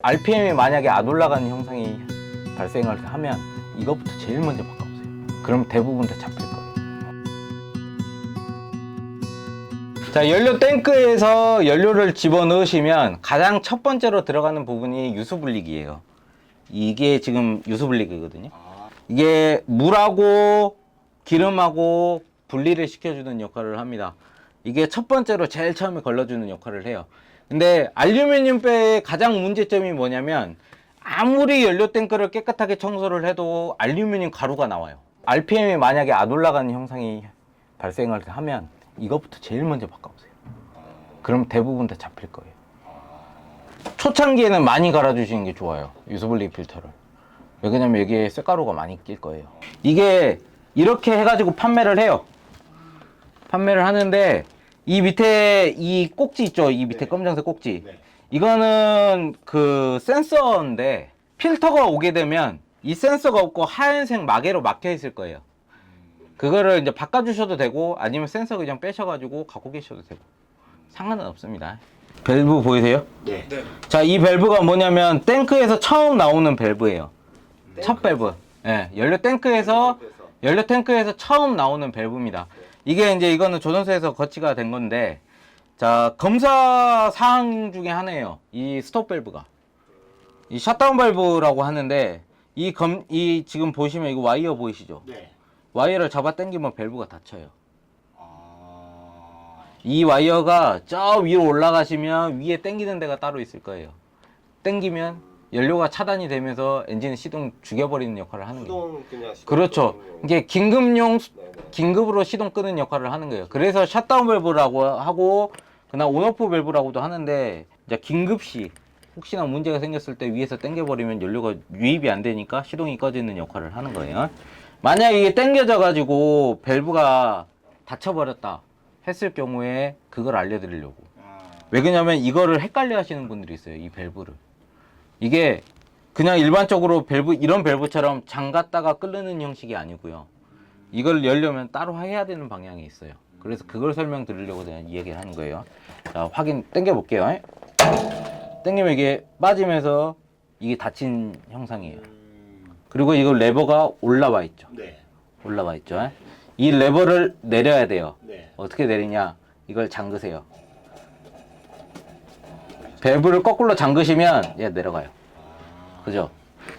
RPM이 만약에 안 올라가는 형상이 발생을 하면 이것부터 제일 먼저 바꿔보세요. 그럼 대부분 다 잡힐 거예요. 자, 연료 탱크에서 연료를 집어넣으시면 가장 첫 번째로 들어가는 부분이 유수분리기예요. 이게 지금 유수분리기거든요. 이게 물하고 기름하고 분리를 시켜주는 역할을 합니다. 이게 첫 번째로 제일 처음에 걸러주는 역할을 해요. 근데 알루미늄 배의 가장 문제점이 뭐냐면 아무리 연료 탱크를 깨끗하게 청소를 해도 알루미늄 가루가 나와요. RPM이 만약에 안 올라가는 형상이 발생을 하면 이것부터 제일 먼저 바꿔보세요. 그럼 대부분 다 잡힐 거예요. 초창기에는 많이 갈아주시는 게 좋아요. 유수분리 필터를. 왜냐면 여기에 쇳가루가 많이 낄 거예요. 이게 이렇게 해가지고 판매를 해요. 판매를 하는데 이 밑에 이 꼭지 있죠? 이 밑에 검정색 꼭지. 네. 이거는 그 센서인데 필터가 오게 되면 이 센서가 없고 하얀색 마개로 막혀 있을 거예요. 그거를 이제 바꿔주셔도 되고 아니면 센서 그냥 빼셔가지고 갖고 계셔도 되고 상관은 없습니다. 밸브 보이세요? 네. 자, 이 밸브가 뭐냐면 탱크에서 처음 나오는 밸브예요. 네. 첫 밸브. 예, 연료 탱크에서 연료 탱크에서 처음 나오는 밸브입니다. 이게 이제 이거는 조선소에서 거치가 된 건데 자, 검사 사항 중에 하나예요. 이 스톱 밸브가. 이 셧다운 밸브라고 하는데 이 검 이 지금 보시면 이거 와이어 보이시죠? 네. 와이어를 잡아 당기면 밸브가 닫혀요. 아. 이 와이어가 저 위로 올라가시면 위에 당기는 데가 따로 있을 거예요. 당기면 연료가 차단이 되면서 엔진 시동 죽여버리는 역할을 하는 거예요. 수동 그냥 시동 그렇죠. 끄는. 이게 긴급용 수- 네, 네. 긴급으로 시동 끄는 역할을 하는 거예요. 그래서 샷다운 밸브라고 하고 그나 온오프 밸브라고도 하는데 이제 긴급시 혹시나 문제가 생겼을 때 위에서 당겨버리면 연료가 유입이 안 되니까 시동이 꺼지는 역할을 하는 거예요. 만약 이게 당겨져 가지고 밸브가 닫혀버렸다 했을 경우에 그걸 알려드리려고. 아. 왜 그러냐면 이거를 헷갈려 하시는 분들이 있어요. 이 밸브를. 이게 그냥 일반적으로 밸브 이런 밸브처럼 잠갔다가 끓는 형식이 아니고요. 이걸 열려면 따로 해야 되는 방향이 있어요. 그래서 그걸 설명드리려고 제가 이야기를 하는 거예요. 자, 확인 당겨 볼게요. 당기면 이게 빠지면서 이게 닫힌 형상이에요. 음. 그리고 이거 레버가 올라와 있죠. 네. 올라와 있죠. 이 레버를 내려야 돼요. 네. 어떻게 내리냐? 이걸 잠그세요. 밸브를 거꾸로 잠그시면 얘 내려가요. 그죠?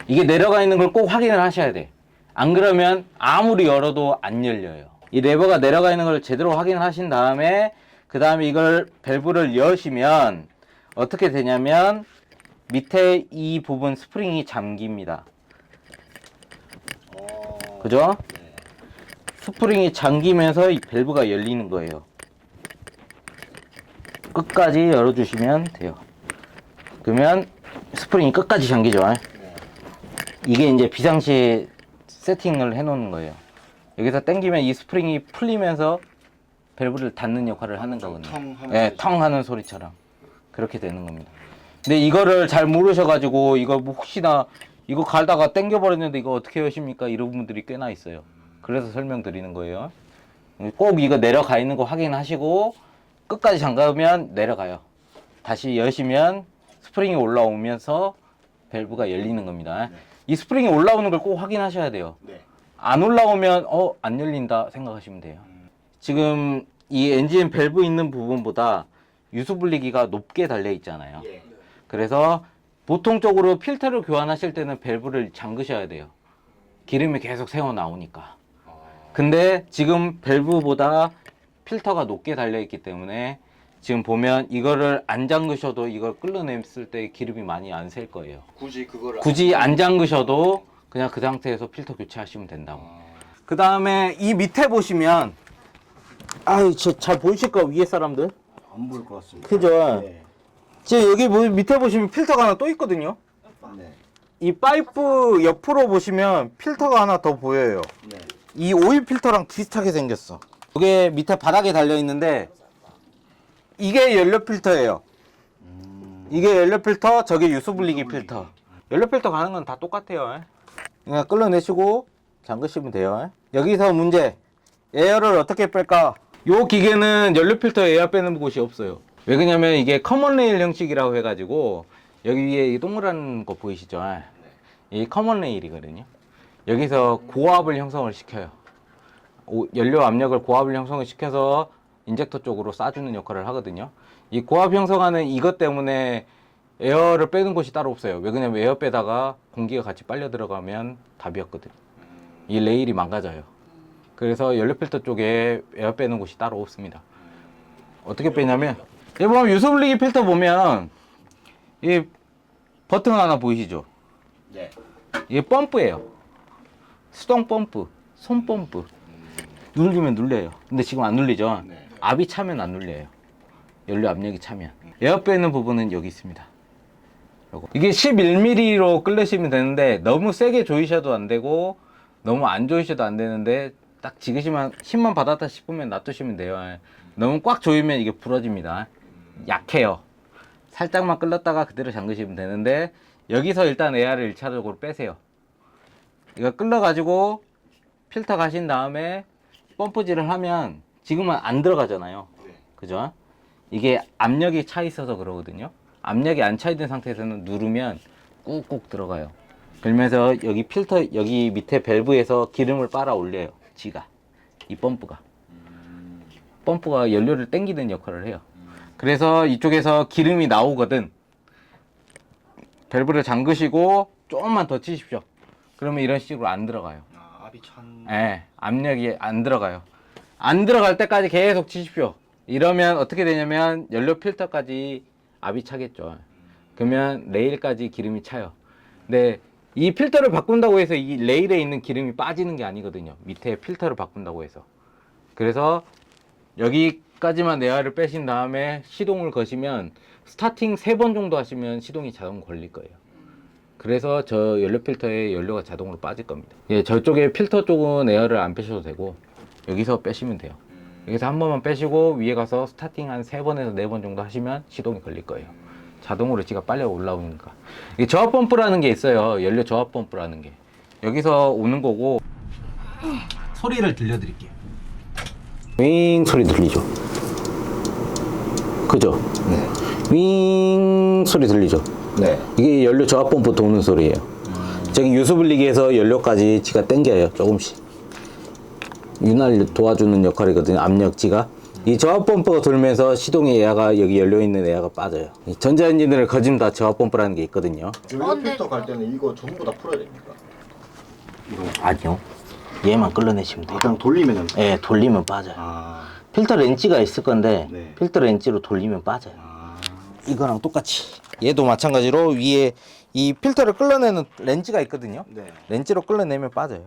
이게 내려가 있는 걸 꼭 확인을 하셔야 돼. 안 그러면 아무리 열어도 안 열려요. 이 레버가 내려가 있는 걸 제대로 확인을 하신 다음에 그 다음에 이걸 밸브를 여시면 어떻게 되냐면 밑에 이 부분 스프링이 잠깁니다. 어. 그죠? 네. 스프링이 잠기면서 이 밸브가 열리는 거예요. 끝까지 열어주시면 돼요. 그러면 스프링이 끝까지 잠기죠. 네. 이게 이제 비상시에 세팅을 해 놓는 거예요. 여기서 당기면 이 스프링이 풀리면서 밸브를 닫는 역할을 하는 거거든요. 텅 하는 예, 소리처럼. 텅 하는 소리처럼 그렇게 되는 겁니다. 근데 이거를 잘 모르셔가지고 이거 뭐 혹시나 이거 갈다가 당겨버렸는데 이거 어떻게 하십니까? 이런 분들이 꽤나 있어요. 그래서 설명드리는 거예요. 꼭 이거 내려가 있는 거 확인하시고 끝까지 잠가면 내려가요. 다시 여시면 스프링이 올라오면서 밸브가 열리는 겁니다. 이 스프링이 올라오는 걸 꼭 확인하셔야 돼요. 네. 안 올라오면 어 안 열린다 생각하시면 돼요. 지금 이 엔진 밸브 있는 부분보다 유수분리기가 높게 달려 있잖아요. 예. 그래서 보통적으로 필터를 교환하실 때는 밸브를 잠그셔야 돼요. 기름이 계속 새어 나오니까. 아. 근데 지금 밸브보다 필터가 높게 달려 있기 때문에 지금 보면 이거를 안 잠그셔도 이걸 끌어냈을 때 기름이 많이 안 셀 거예요. 굳이 그거를 굳이 안 잠그셔도 그냥 그 상태에서 필터 교체하시면 된다고. 아. 그 다음에 이 밑에 보시면 아유 저잘 보이실까 위에 사람들? 안 보일 것 같습니다. 그죠? 네. 지금 여기 뭐 밑에 보시면 필터가 하나 또 있거든요. 네. 이 파이프 옆으로 보시면 필터가 하나 더 보여요. 네. 이 오일 필터랑 비슷하게 생겼어. 이게 밑에 바닥에 달려 있는데 이게 연료 필터예요. 이게 연료 필터, 저게 유수 분리기 필터. 연료 필터 가는 건 다 똑같아요. 그냥 끌어내시고 잠그시면 돼요. 여기서 문제. 에어를 어떻게 뺄까? 요 기계는 연료 필터 에어 빼는 곳이 없어요. 왜 그러냐면 이게 커먼 레일 형식이라고 해가지고 여기 위에 이 동그란 거 보이시죠? 이 커먼 레일이거든요. 여기서 고압을 형성을 시켜요. 오- 연료 압력을 고압을 형성을 시켜서 인젝터 쪽으로 쏴주는 역할을 하거든요. 이 고압 형성하는 이것 때문에 에어를 빼는 곳이 따로 없어요. 왜 그러냐면 에어 빼다가 공기가 같이 빨려 들어가면 답이었거든. 이 레일이 망가져요. 그래서 연료 필터 쪽에 에어 빼는 곳이 따로 없습니다. 어떻게 빼냐면 여기 보면 유수분리기 필터 보면 이 버튼 하나 보이시죠? 네. 이게 펌프예요. 수동 펌프, 손 펌프. 누르면 눌려요. 근데 지금 안 눌리죠? 네. 압이 차면 안 눌려요. 연료 압력이 차면. 에어 빼는 부분은 여기 있습니다. 요거. 이게 11mm로 끌으시면 되는데 너무 세게 조이셔도 안 되고 너무 안 조이셔도 안 되는데 딱 지그시만 힘만 받았다 싶으면 놔두시면 돼요. 너무 꽉 조이면 이게 부러집니다. 약해요. 살짝만 끌었다가 그대로 잠그시면 되는데 여기서 일단 에어를 1차적으로 빼세요. 이거 끌어가지고 필터 가신 다음에 펌프질을 하면 지금은 안 들어가잖아요. 네. 그죠? 이게 압력이 차 있어서 그러거든요. 압력이 안 차 있는 상태에서는 누르면 꾹꾹 들어가요. 그러면서 여기 필터 여기 밑에 밸브에서 기름을 빨아 올려요. 지가 이 펌프가 펌프가 연료를 땡기는 역할을 해요. 그래서 이쪽에서 기름이 나오거든. 밸브를 잠그시고 조금만 더 치십시오. 그러면 이런 식으로 안 들어가요. 아, 압이 찬. 예, 압력이 안 들어가요. 안 들어갈 때까지 계속 치십시오. 이러면 어떻게 되냐면 연료 필터까지 압이 차겠죠. 그러면 레일까지 기름이 차요. 근데 이 필터를 바꾼다고 해서 이 레일에 있는 기름이 빠지는 게 아니거든요. 밑에 필터를 바꾼다고 해서. 그래서 여기까지만 에어를 빼신 다음에 시동을 거시면 스타팅 세 번 정도 하시면 시동이 자동 걸릴 거예요. 그래서 저 연료 필터에 연료가 자동으로 빠질 겁니다. 예, 저쪽에 필터 쪽은 에어를 안 빼셔도 되고 여기서 빼시면 돼요. 여기서 한 번만 빼시고 위에 가서 스타팅 한 세 번에서 네 번 정도 하시면 시동이 걸릴 거예요. 자동으로 지가 빨려 올라오니까. 이게 저압 펌프라는 게 있어요. 연료 저압 펌프라는 게. 여기서 오는 거고 소리를 들려드릴게요. 윙 소리 들리죠? 그죠? 네. 윙 소리 들리죠? 네. 이게 연료 저압 펌프 도는 소리예요. 저기 유수분리기에서 연료까지 지가 당겨요 조금씩. 윤활 도와주는 역할이거든요. 압력지가. 이 저압 펌프가 돌면서 시동의 에어가 여기 열려 있는 에어가 빠져요. 이 전자엔진을 거진 다 저압 펌프라는 게 있거든요. 근데- 필터 갈 때는 이거 전부 다 풀어야 됩니까? 아니요. 얘만 끌어내시면 돼요. 일단 돌리면은. 예, 돌리면 빠져요. 아. 필터 렌치가 있을 건데 네. 필터 렌치로 돌리면 빠져요. 아. 이거랑 똑같이. 얘도 마찬가지로 위에 이 필터를 끌어내는 렌치가 있거든요. 네. 렌즈로 끌어내면 빠져요.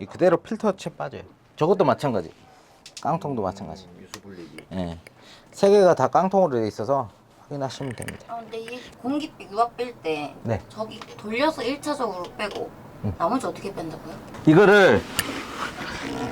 이 그대로 필터체 빠져요. 저것도 마찬가지. 깡통도 마찬가지. 유수 분리기. 예. 세 개가 다 깡통으로 돼 있어서 확인하시면 됩니다. 아, 근데 이 공기비 유압 뺄 때 네. 저기 돌려서 1차적으로 빼고 나머지 어떻게 뺀다고요? 이거를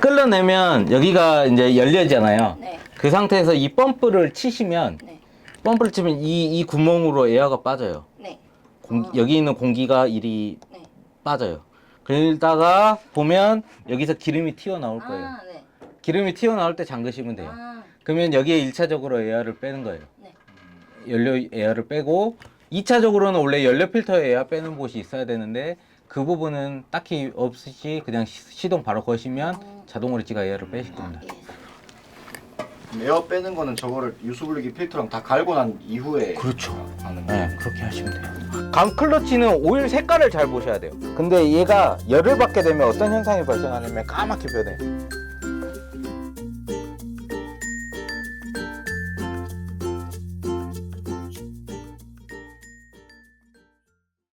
끌어내면 여기가 이제 열려잖아요. 네. 그 상태에서 이 펌프를 치시면 네. 펌프를 치면 이, 이 구멍으로 에어가 빠져요. 네. 공- 어. 여기 있는 공기가 이리 네. 빠져요. 그러다가 보면 여기서 기름이 튀어나올 거예요. 아, 네. 기름이 튀어나올 때 잠그시면 돼요. 아, 그러면 여기에 1차적으로 에어를 빼는 거예요. 네. 연료 에어를 빼고 2차적으로는 원래 연료 필터에 에어 빼는 곳이 있어야 되는데 그 부분은 딱히 없이 그냥 시- 시동 바로 거시면 자동으로 지가 에어를 빼실 겁니다. 예. 에어 빼는 거는 저거를 유수 분리기 필터랑 다 갈고 난 이후에. 그렇죠. 하는 네, 그렇게 하시면 돼요. 감 클러치는 오일 색깔을 잘 보셔야 돼요. 근데 얘가 열을 받게 되면 어떤 현상이 발생하냐면 까맣게 변해요.